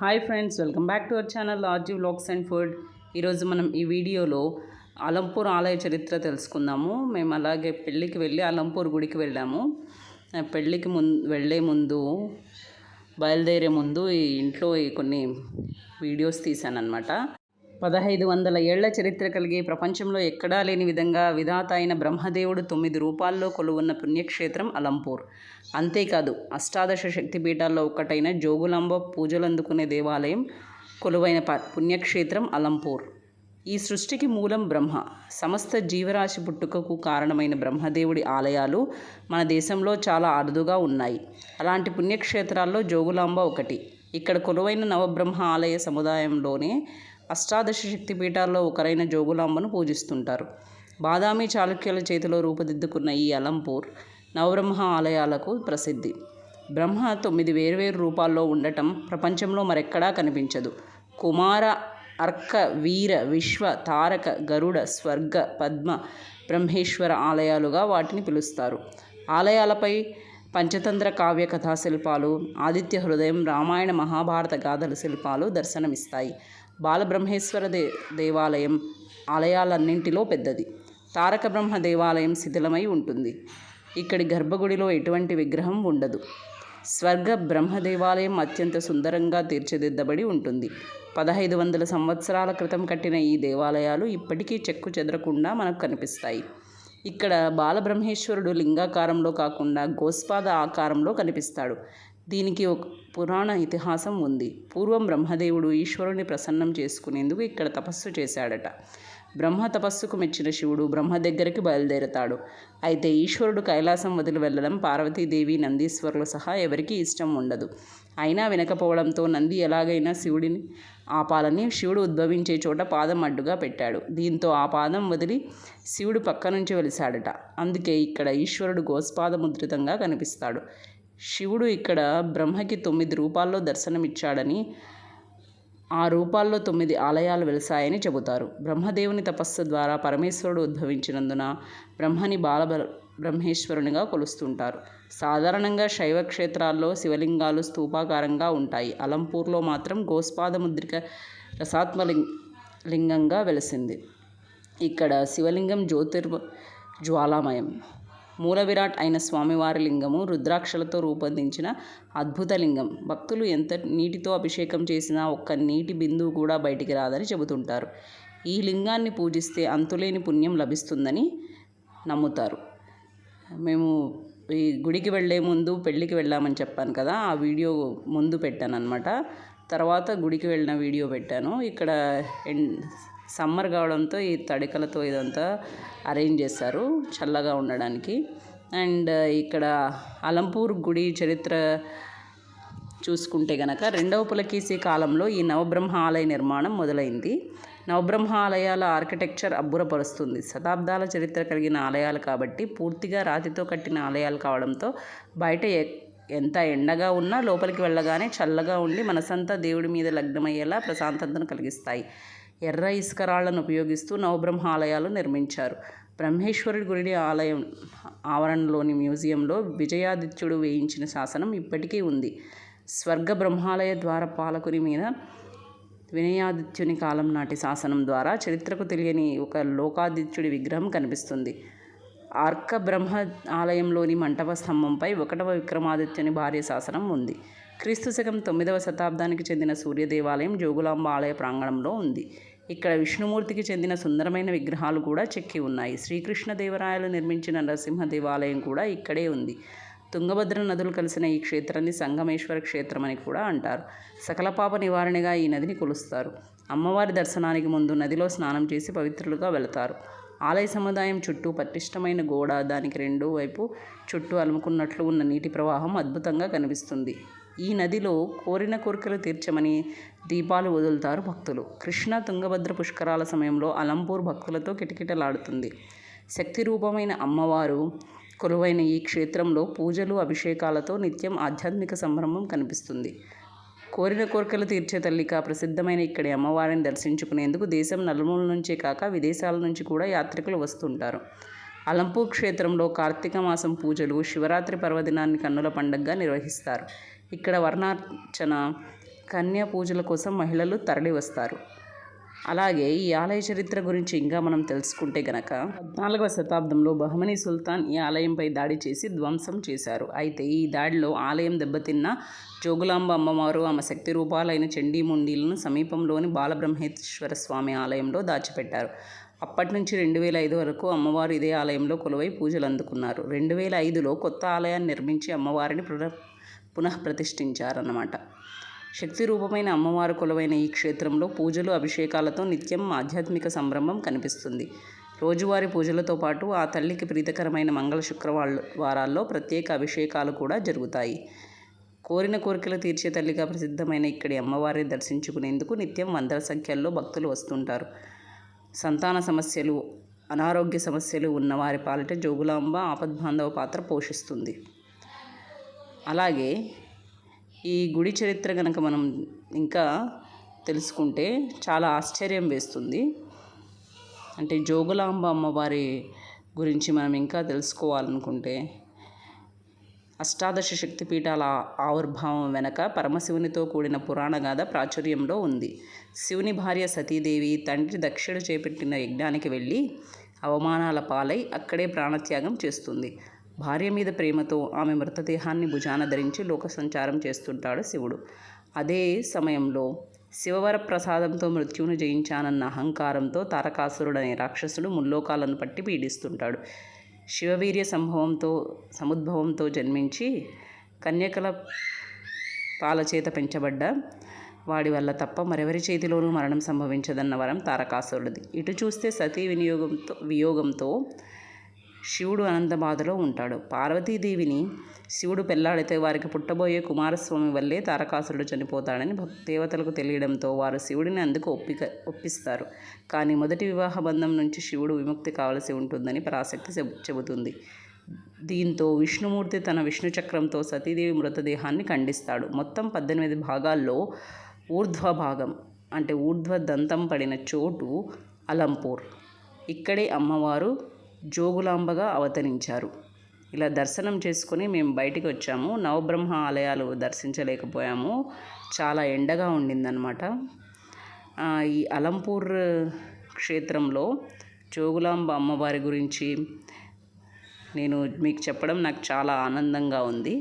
Hi friends welcome back to our channel R G vlogs and food. ఈరోజు మనం ఈ వీడియోలో అలంపూర్ ఆలయ చరిత్ర తెలుసుకుందాము. మేము అలాగే పెళ్ళికి వెళ్ళి అలంపూర్ గుడికి వెళ్ళాము. పెళ్ళికి ముందు వెళ్ళే ముందు బయలుదేరే ముందు ఈ ఇంట్లో ఈ కొన్ని వీడియోస్ తీశాను అనమాట పదహైదు వందల ఏళ్ళ చరిత్ర కలిగి ప్రపంచంలో ఎక్కడా లేని విధంగా విధాత అయిన బ్రహ్మదేవుడు తొమ్మిది రూపాల్లో కొలువున్న పుణ్యక్షేత్రం అలంపూర్. అంతేకాదు అష్టాదశ శక్తిపీఠాల్లో ఒకటైన జోగులాంబ పూజలందుకునే దేవాలయం కొలువైన ప పుణ్యక్షేత్రం అలంపూర్. ఈ సృష్టికి మూలం బ్రహ్మ. సమస్త జీవరాశి పుట్టుకకు కారణమైన బ్రహ్మదేవుడి ఆలయాలు మన దేశంలో చాలా అరుదుగా ఉన్నాయి. అలాంటి పుణ్యక్షేత్రాల్లో జోగులాంబ ఒకటి. ఇక్కడ కొలువైన నవబ్రహ్మ ఆలయ సముదాయంలోనే అష్టాదశ శక్తిపీఠాల్లో ఒకరైన జోగులాంబను పూజిస్తుంటారు. బాదామి చాళుక్యుల చేతిలో రూపుదిద్దుకున్న ఈ అలంపూర్ నవబ్రహ్మ ఆలయాలకు ప్రసిద్ధి. బ్రహ్మ తొమ్మిది వేర్వేరు రూపాల్లో ఉండటం ప్రపంచంలో మరెక్కడా కనిపించదు. కుమార అర్క వీర విశ్వ తారక గరుడ స్వర్గ పద్మ బ్రహ్మేశ్వర ఆలయాలుగా వాటిని పిలుస్తారు. ఆలయాలపై పంచతంత్ర కావ్య కథా శిల్పాలు ఆదిత్య హృదయం రామాయణ మహాభారత గాథల శిల్పాలు దర్శనమిస్తాయి. బాలబ్రహ్మేశ్వర దే దేవాలయం ఆలయాలన్నింటిలో పెద్దది. తారక బ్రహ్మ దేవాలయం శిథిలమై ఉంటుంది. ఇక్కడి గర్భగుడిలో ఎటువంటి విగ్రహం ఉండదు. స్వర్గ బ్రహ్మ దేవాలయం అత్యంత సుందరంగా తీర్చిదిద్దబడి ఉంటుంది. పదహైదు వందల సంవత్సరాల క్రితం కట్టిన ఈ దేవాలయాలు ఇప్పటికీ చెక్కు చెదరకుండా మనకు కనిపిస్తాయి. ఇక్కడ బాలబ్రహ్మేశ్వరుడు లింగాకారంలో కాకుండా గోస్పాద ఆకారంలో కనిపిస్తాడు. దీనికి ఒక పురాణ ఇతిహాసం ఉంది. పూర్వం బ్రహ్మదేవుడు ఈశ్వరుని ప్రసన్నం చేసుకునేందుకు ఇక్కడ తపస్సు చేశాడట. బ్రహ్మ తపస్సుకు మెచ్చిన శివుడు బ్రహ్మ దగ్గరికి బయలుదేరతాడు. అయితే ఈశ్వరుడు కైలాసం వదిలి వెళ్ళడం పార్వతీదేవి నందీశ్వరులు సహా ఎవరికీ ఇష్టం ఉండదు. అయినా వినకపోవడంతో నంది ఎలాగైనా శివుడిని ఆపాలని శివుడు ఉద్భవించే చోట పాదం అడ్డుగా పెట్టాడు. దీంతో ఆ పాదం వదిలి శివుడు పక్క నుంచి వెలిశాడట. అందుకే ఇక్కడ ఈశ్వరుడు గోస్పాద ముద్రితంగా కనిపిస్తాడు. శివుడు ఇక్కడ బ్రహ్మకి తొమ్మిది రూపాల్లో దర్శనమిచ్చాడని ఆ రూపాల్లో తొమ్మిది ఆలయాలు వెలిసాయని చెబుతారు. బ్రహ్మదేవుని తపస్సు ద్వారా పరమేశ్వరుడు ఉద్భవించినందున బ్రహ్మని బాల బ్రహ్మేశ్వరునిగా కొలుస్తుంటారు. సాధారణంగా శైవ క్షేత్రాల్లో శివలింగాలు స్తూపాకారంగా ఉంటాయి. అలంపూర్లో మాత్రం గోస్పాద ముద్రిక రసాత్మలింగ లింగంగా వెలిసింది. ఇక్కడ శివలింగం జ్యోతిర్ జ్వాలామయం. మూల విరాట్ అయిన స్వామివారి లింగము రుద్రాక్షలతో రూపొందించిన అద్భుత లింగం భక్తులు ఎంత నీటితో అభిషేకం చేసినా ఒక్క నీటి బిందువు కూడా బయటికి రాదని చెబుతుంటారు. ఈ లింగాన్ని పూజిస్తే అంతులేని పుణ్యం లభిస్తుందని నమ్ముతారు. మేము ఈ గుడికి వెళ్ళే ముందు పెళ్ళికి వెళ్ళామని చెప్పాను కదా ఆ వీడియో ముందు పెట్టాను అనమాట తర్వాత గుడికి వెళ్ళిన వీడియో పెట్టాను. ఇక్కడ ఎన్ సమ్మర్ కావడంతో ఈ తడికలతో ఇదంతా అరేంజ్ చేశారు చల్లగా ఉండడానికి. అండ్ ఇక్కడ అలంపూర్ గుడి చరిత్ర చూసుకుంటే గనక రెండవ పులకీసి కాలంలో ఈ నవబ్రహ్మ ఆలయ నిర్మాణం మొదలైంది. నవబ్రహ్మ ఆలయాల ఆర్కిటెక్చర్ అబ్బురపరుస్తుంది. శతాబ్దాల చరిత్ర కలిగిన ఆలయాలు కాబట్టి పూర్తిగా రాతితో కట్టిన ఆలయాలు కావడంతో బయట ఎంత ఎండగా ఉన్నా లోపలికి వెళ్ళగానే చల్లగా ఉండి మనసంతా దేవుడి మీద లగ్నమయ్యేలా ప్రశాంతతను కలిగిస్తాయి. ఎర్ర ఇసుక రాళ్ళను ఉపయోగిస్తూ నవబ్రహ్మాలయాలు నిర్మించారు. బ్రహ్మేశ్వరుడి గుడి ఆలయం ఆవరణలోని మ్యూజియంలో విజయాదిత్యుడు వేయించిన శాసనం ఇప్పటికీ ఉంది. స్వర్గ బ్రహ్మాలయ ద్వార పాలకుని మీద వినయాదిత్యుని కాలం నాటి శాసనం ద్వారా చరిత్రకు తెలియని ఒక లోకాదిత్యుడి విగ్రహం కనిపిస్తుంది. ఆర్క బ్రహ్మ ఆలయంలోని మంటప స్తంభంపై ఒకటవ విక్రమాదిత్యుని భార్య శాసనం ఉంది. క్రీస్తు శకం తొమ్మిదవ శతాబ్దానికి చెందిన సూర్య దేవాలయం జోగులాంబ ఆలయ ప్రాంగణంలో ఉంది. ఇక్కడ విష్ణుమూర్తికి చెందిన సుందరమైన విగ్రహాలు కూడా చెక్కి ఉన్నాయి. శ్రీకృష్ణదేవరాయలు నిర్మించిన నరసింహ దేవాలయం కూడా ఇక్కడే ఉంది. తుంగభద్ర నదులు కలిసిన ఈ క్షేత్రాన్ని సంగమేశ్వర క్షేత్రం అని కూడా అంటారు. సకల పాప నివారణగా ఈ నదిని కొలుస్తారు. అమ్మవారి దర్శనానికి ముందు నదిలో స్నానం చేసి పవిత్రులుగా వెళతారు. ఆలయ సముదాయం చుట్టూ పటిష్టమైన గోడ దానికి రెండో వైపు చుట్టూ అలుముకున్నట్లు ఉన్న నీటి ప్రవాహం అద్భుతంగా కనిపిస్తుంది. ఈ నదిలో కోరిన కోరికలు తీర్చమని దీపాలు వదులుతారు భక్తులు. కృష్ణ తుంగభద్ర పుష్కరాల సమయంలో అలంపూర్ భక్తులతో కిటకిటలాడుతుంది. శక్తి రూపమైన అమ్మవారు కొలువైన ఈ క్షేత్రంలో పూజలు అభిషేకాలతో నిత్యం ఆధ్యాత్మిక సంభ్రమం కనిపిస్తుంది. కోరిన కోరికలు తీర్చే తల్లిగా ప్రసిద్ధమైన ఇక్కడి అమ్మవారిని దర్శించుకునేందుకు దేశం నలుమూల నుంచే కాక విదేశాల నుంచి కూడా యాత్రికులు వస్తుంటారు. అలంపూర్ క్షేత్రంలో కార్తీక మాసం పూజలు శివరాత్రి పర్వదినాన్ని కన్నుల పండుగగా నిర్వహిస్తారు. ఇక్కడ వర్ణార్చన కన్యా పూజల కోసం మహిళలు తరలి వస్తారు. అలాగే ఈ ఆలయ చరిత్ర గురించి ఇంకా మనం తెలుసుకుంటే గనక పద్నాలుగవ శతాబ్దంలో బహమనీ సుల్తాన్ ఈ ఆలయంపై దాడి చేసి ధ్వంసం చేశారు. అయితే ఈ దాడిలో ఆలయం దెబ్బతిన్న జోగులాంబ అమ్మవారు ఆమె శక్తి రూపాలైన చండీముండీలను సమీపంలోని బాలబ్రహ్మేశ్వర స్వామి ఆలయంలో దాచిపెట్టారు. అప్పటి నుంచి రెండు వేల ఐదు వరకు అమ్మవారు ఇదే ఆలయంలో కొలువై పూజలు అందుకున్నారు రెండు వేల ఐదులో కొత్త ఆలయాన్ని నిర్మించి అమ్మవారిని పునః పునః ప్రతిష్ఠించారన్నమాట. శక్తి రూపమైన అమ్మవారు కొలువైన ఈ క్షేత్రంలో పూజలు అభిషేకాలతో నిత్యం ఆధ్యాత్మిక సంభ్రమం కనిపిస్తుంది. రోజువారీ పూజలతో పాటు ఆ తల్లికి ప్రీతికరమైన మంగళ శుక్రవార వారాల్లో ప్రత్యేక అభిషేకాలు కూడా జరుగుతాయి. కోరిన కోరికలు తీర్చే తల్లిగా ప్రసిద్ధమైన ఇక్కడి అమ్మవారిని దర్శించుకునేందుకు నిత్యం వందల సంఖ్యల్లో భక్తులు వస్తుంటారు. సంతాన సమస్యలు అనారోగ్య సమస్యలు ఉన్నవారి పాలిట జోగులాంబ ఆపద్బాంధవ పాత్ర పోషిస్తుంది. అలాగే ఈ గుడి చరిత్ర కనుక మనం ఇంకా తెలుసుకుంటే చాలా ఆశ్చర్యం వేస్తుంది. అంటే జోగులాంబ అమ్మవారి గురించి మనం ఇంకా తెలుసుకోవాలనుకుంటే అష్టాదశ శక్తిపీఠాల ఆవిర్భావం వెనక పరమశివునితో కూడిన పురాణ గాథ ప్రాచుర్యంలో ఉంది. శివుని భార్య సతీదేవి తండ్రి దక్షిణ చేపట్టిన యజ్ఞానికి వెళ్ళి అవమానాల పాలై అక్కడే ప్రాణత్యాగం చేస్తుంది. భార్య మీద ప్రేమతో ఆమె మృతదేహాన్ని భుజాన ధరించి లోక సంచారం చేస్తుంటాడు శివుడు. అదే సమయంలో శివవర ప్రసాదంతో మృత్యువును జయించానన్న అహంకారంతో తారకాసురుడనే రాక్షసుడు ముల్లోకాలను పట్టి పీడిస్తుంటాడు. శివవీర్య సంభవంతో సముద్భవంతో జన్మించి కన్యకల పాలచేత పెంచబడ్డ వాడి వల్ల తప్ప మరెవరి చేతిలోనూ మరణం సంభవించదన్న వరం తారకాసురుడిది. ఇటు చూస్తే సతీ వినియోగంతో వియోగంతో శివుడు అనంతబాధలో ఉంటాడు. పార్వతీదేవిని శివుడు పెళ్ళాడితే వారికి పుట్టబోయే కుమారస్వామి వల్లే తారకాసురుడు చనిపోతాడని దేవతలకు తెలియడంతో వారు శివుడిని అందుకు ఒప్పిక ఒప్పిస్తారు. కానీ మొదటి వివాహ బంధం నుంచి శివుడు విముక్తి కావలసి ఉంటుందని పరాశక్తి చెబుతుంది. దీంతో విష్ణుమూర్తి తన విష్ణు చక్రంతో సతీదేవి మృతదేహాన్ని ఖండిస్తాడు. మొత్తం పద్దెనిమిది భాగాల్లో ఊర్ధ్వ భాగం అంటే ఊర్ధ్వ దంతం పడిన చోటు అలంపూర్. ఇక్కడే అమ్మవారు జోగులాంబగా అవతరించారు. ఇలా దర్శనం చేసుకొని మేము బయటికి వచ్చాము. నవబ్రహ్మ ఆలయాలు దర్శించలేకపోయాము. చాలా ఎండగా ఉండిందనమాట ఈ అలంపూర్ క్షేత్రంలో జోగులాంబ అమ్మవారి గురించి నేను మీకు చెప్పడం నాకు చాలా ఆనందంగా ఉంది.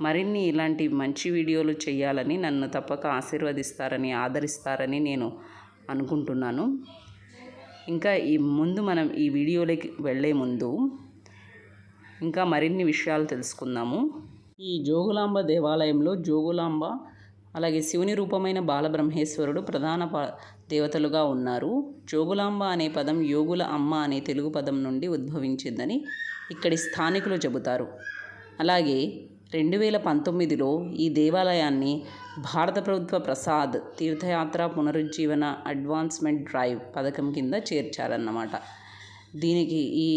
మరిన్ని ఇలాంటి మంచి వీడియోలు చేయాలని నన్ను తప్పక ఆశీర్వదిస్తారని ఆదరిస్తారని నేను అనుకుంటున్నాను. ఇంకా ఈ ముందు మనం ఈ వీడియోలోకి వెళ్ళే ముందు ఇంకా మరిన్ని విషయాలు తెలుసుకుందాము. ఈ జోగులాంబ దేవాలయంలో జోగులాంబ అలాగే శివుని రూపమైన బాలబ్రహ్మేశ్వరుడు ప్రధాన ప దేవతలుగా ఉన్నారు. జోగులాంబ అనే పదం యోగుల అమ్మ అనే తెలుగు పదం నుండి ఉద్భవించిందని ఇక్కడి స్థానికులు చెబుతారు. అలాగే రెండు వేల పంతొమ్మిదిలో ఈ దేవాలయాన్ని భారత ప్రభుత్వ ప్రసాద్ తీర్థయాత్ర పునరుజ్జీవన అడ్వాన్స్మెంట్ డ్రైవ్ పథకం కింద చేర్చారన్నమాట. దీనికి ఈ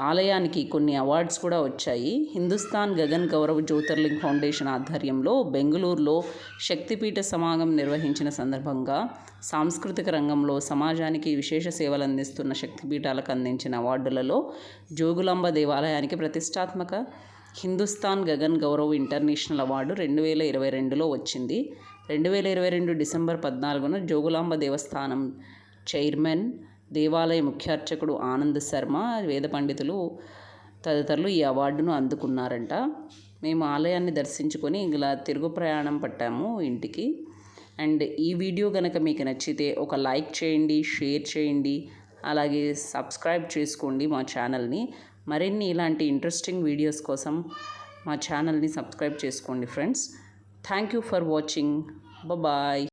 ఆలయానికి కొన్ని అవార్డ్స్ కూడా వచ్చాయి. హిందుస్థాన్ గగన్ గౌరవ్ జ్యోతిర్లింగ్ ఫౌండేషన్ ఆధ్వర్యంలో బెంగళూరులో శక్తిపీఠ సమాగం నిర్వహించిన సందర్భంగా సాంస్కృతిక రంగంలో సమాజానికి విశేష సేవలు అందిస్తున్న శక్తిపీఠాలకు అందించిన అవార్డులలో జోగులాంబ దేవాలయానికి ప్రతిష్టాత్మక హిందుస్థాన్ గగన్ గౌరవ్ ఇంటర్నేషనల్ అవార్డు రెండు వేల ఇరవై రెండులో వచ్చింది. రెండు వేల ఇరవై రెండు డిసెంబర్ పద్నాలుగున జోగులాంబ దేవస్థానం చైర్మన్ దేవాలయ ముఖ్యార్చకుడు ఆనంద్ శర్మ వేద పండితులు తదితరులు ఈ అవార్డును అందుకున్నారంట. మేము ఆలయాన్ని దర్శించుకొని ఇలా తిరుగు ప్రయాణం పట్టాము ఇంటికి. అండ్ ఈ వీడియో కనుక మీకు నచ్చితే ఒక లైక్ చేయండి షేర్ చేయండి అలాగే సబ్స్క్రైబ్ చేసుకోండి మా ఛానల్ని. మరిన్ని ఇలాంటి ఇంట్రెస్టింగ్ వీడియోస్ కోసం మా ఛానల్ని సబ్స్క్రైబ్ చేసుకోండి friends thank you for watching bye